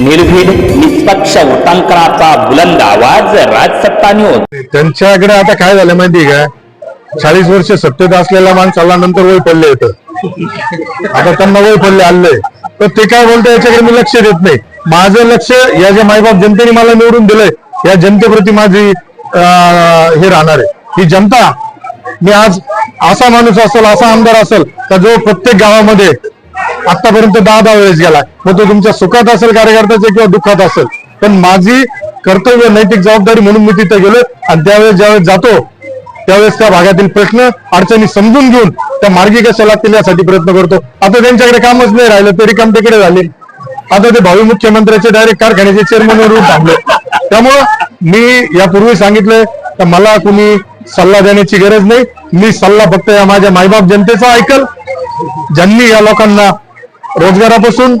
निर्भीड निष्पक्ष उटंकराचा बुलंद आवाज राजसत्ता न्यूज त्यांच्याकडे आता काय झालं माहिती का? चाळीस वर्ष सत्तेत असलेल्या माणसाला नंतर वय पडले होत. आता त्यांना वय पडले आले. तर ते काय बोलतो याच्याकडे मी लक्ष देत नाही. माझं लक्ष या ज्या मायबाप जनतेने मला निवडून दिलंय या जनतेप्रती माझी अं, हे राहणार आहे. ही जनता मी आज असा माणूस असेल असा आमदार असेल का जो प्रत्येक गावामध्ये आतापर्यंत दहा दहा वेळेस गेला मग तो तुमच्या सुखात असेल कार्यकर्त्याचे किंवा दुःखात असेल. पण माझी कर्तव्य नैतिक जबाबदारी म्हणून मी तिथे गेलो आणि त्यावेळेस ज्यावेळेस जातो त्यावेळेस त्या भागातील प्रश्न अडचणी समजून घेऊन त्या मार्गी कशा लागतील यासाठी प्रयत्न करतो. आता त्यांच्याकडे कामच नाही राहिलं तरी काम तिकडे झाले. आता ते भावी मुख्यमंत्र्याचे डायरेक्ट कारखान्याचे चेअरमन रूप थांबले. त्यामुळं मी यापूर्वी सांगितलंय तर मला कुणी सल्ला देण्याची गरज नाही. मी सल्ला फक्त या माझ्या मायबाप जनतेचा ऐकल. ज्यांनी या लोकांना रोजगारापासून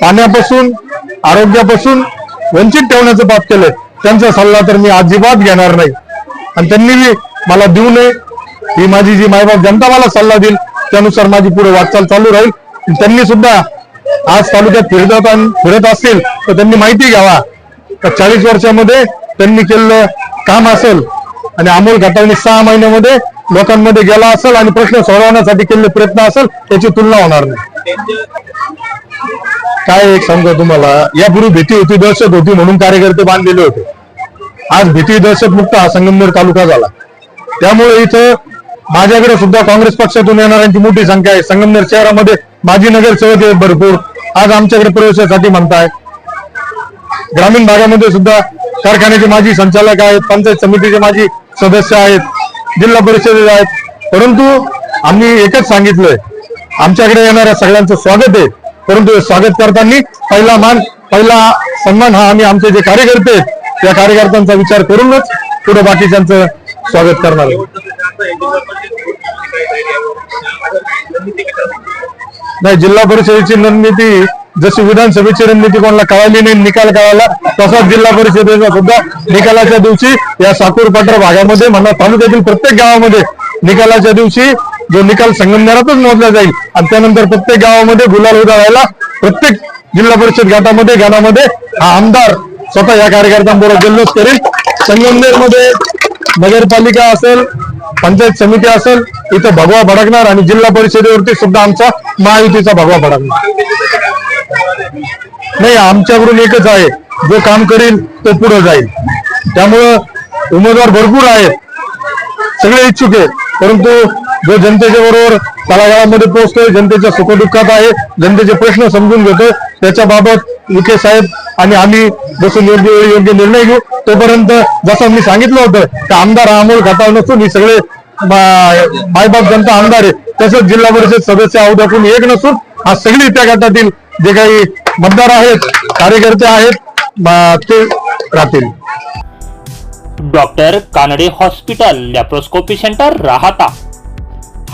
पाण्यापासून आरोग्यापासून वंचित ठेवण्याचं पाप केलंय. त्यांचा सल्ला तर मी अजिबात घेणार नाही. आणि त्यांनी मला देऊ नये. ही माझी जी मायबाप जनता मला सल्ला देईल त्यानुसार माझी पुढे वाटचाल चालू राहील. त्यांनी सुद्धा आज तालुक्यात फिरत फिरत असतील तर त्यांनी माहिती घ्यावा. तर चाळीस वर्षामध्ये त्यांनी केलेलं काम असेल आणि अमोल घटाने सहा महिन्यामध्ये लोकांमध्ये गेला असेल आणि प्रश्न सोडवण्यासाठी केलेले प्रयत्न असेल त्याची तुलना होणार नाही. काय एक सांगतो तुम्हाला यापूर्वी भीती होती दहशत होती म्हणून कार्यकर्ते बांधलेले होते. आज भीती दहशत मुक्त हा संगमनेर तालुका झाला. त्यामुळे इथं माझ्याकडे सुद्धा काँग्रेस पक्षातून येणाऱ्यांची मोठी संख्या आहे. संगमनेर शहरामध्ये माजी नगरसेवक आहेत भरपूर. आज आमच्याकडे प्रवेशासाठी म्हणताय. ग्रामीण भागामध्ये सुद्धा कारखान्याचे माजी संचालक आहेत पंचायत समितीचे माजी सदस्य आहेत जिल्हा परिषदेचे आहेत. परंतु आम्ही एकच सांगितलंय. आमच्याकडे येणाऱ्या सगळ्यांचं स्वागत आहे. परंतु स्वागत करताना पहिला मान पहिला सन्मान हा आम्ही आमचे जे कार्यकर्ते आहेत त्या कार्यकर्त्यांचा विचार करूनच पुढे बाकीच्यांचं स्वागत करणार आहे नाही जिल्हा परिषदेची रणनीती जशी विधानसभेची रणनीती कोणाला कळाली नाही निकाल कळाला तसाच जिल्हा परिषदेचा सुद्धा निकालाच्या दिवशी या साकूर पठार भागामध्ये म्हणा तालुक्यातील प्रत्येक गावामध्ये निकालाच्या दिवशी जो निकाल संगमनेरातच मोजला जाईल. आणि त्यानंतर प्रत्येक गावामध्ये गुलाल उधळायला प्रत्येक जिल्हा परिषद गटामध्ये गणामध्ये हा आमदार स्वतः या कार्यकर्त्यांबरोबर जल्लोष करेल. संगमनेरमध्ये नगरपालिका असेल पंचायत समिती असेल इथं भगवा भडकणार आणि जिल्हा परिषदेवरती सुद्धा आमचा महायुतीचा भगवा भडकणार. नाही आमच्याकडून एकच आहे. जो काम करेल तो पुढे जाईल. त्यामुळं उमेदवार भरपूर आहेत. सगळे इच्छुक आहेत. परंतु जो जनतेच्या बरोबर तळागाळामध्ये पोहोचतोय जनतेच्या सुखदुःखात आहे जनतेचे प्रश्न समजून घेतोय. त्याच्याबाबत विखे साहेब आणि आम्ही बसून योग्य वेळी योग्य निर्णय घेऊ. तोपर्यंत जसं मी सांगितलं होतं की आमदार अमोल खटाव नसून ही सगळे मायबाप जनता आमदार आहे. तसंच जिल्हा परिषद सदस्य अवध्यातून एक नसून हा सगळी त्या गटातील जे काही मतदार आहेत कार्यकर्ते आहेत ते राहतील. Doctor Kanade hospital laparoscopy centre Rahata.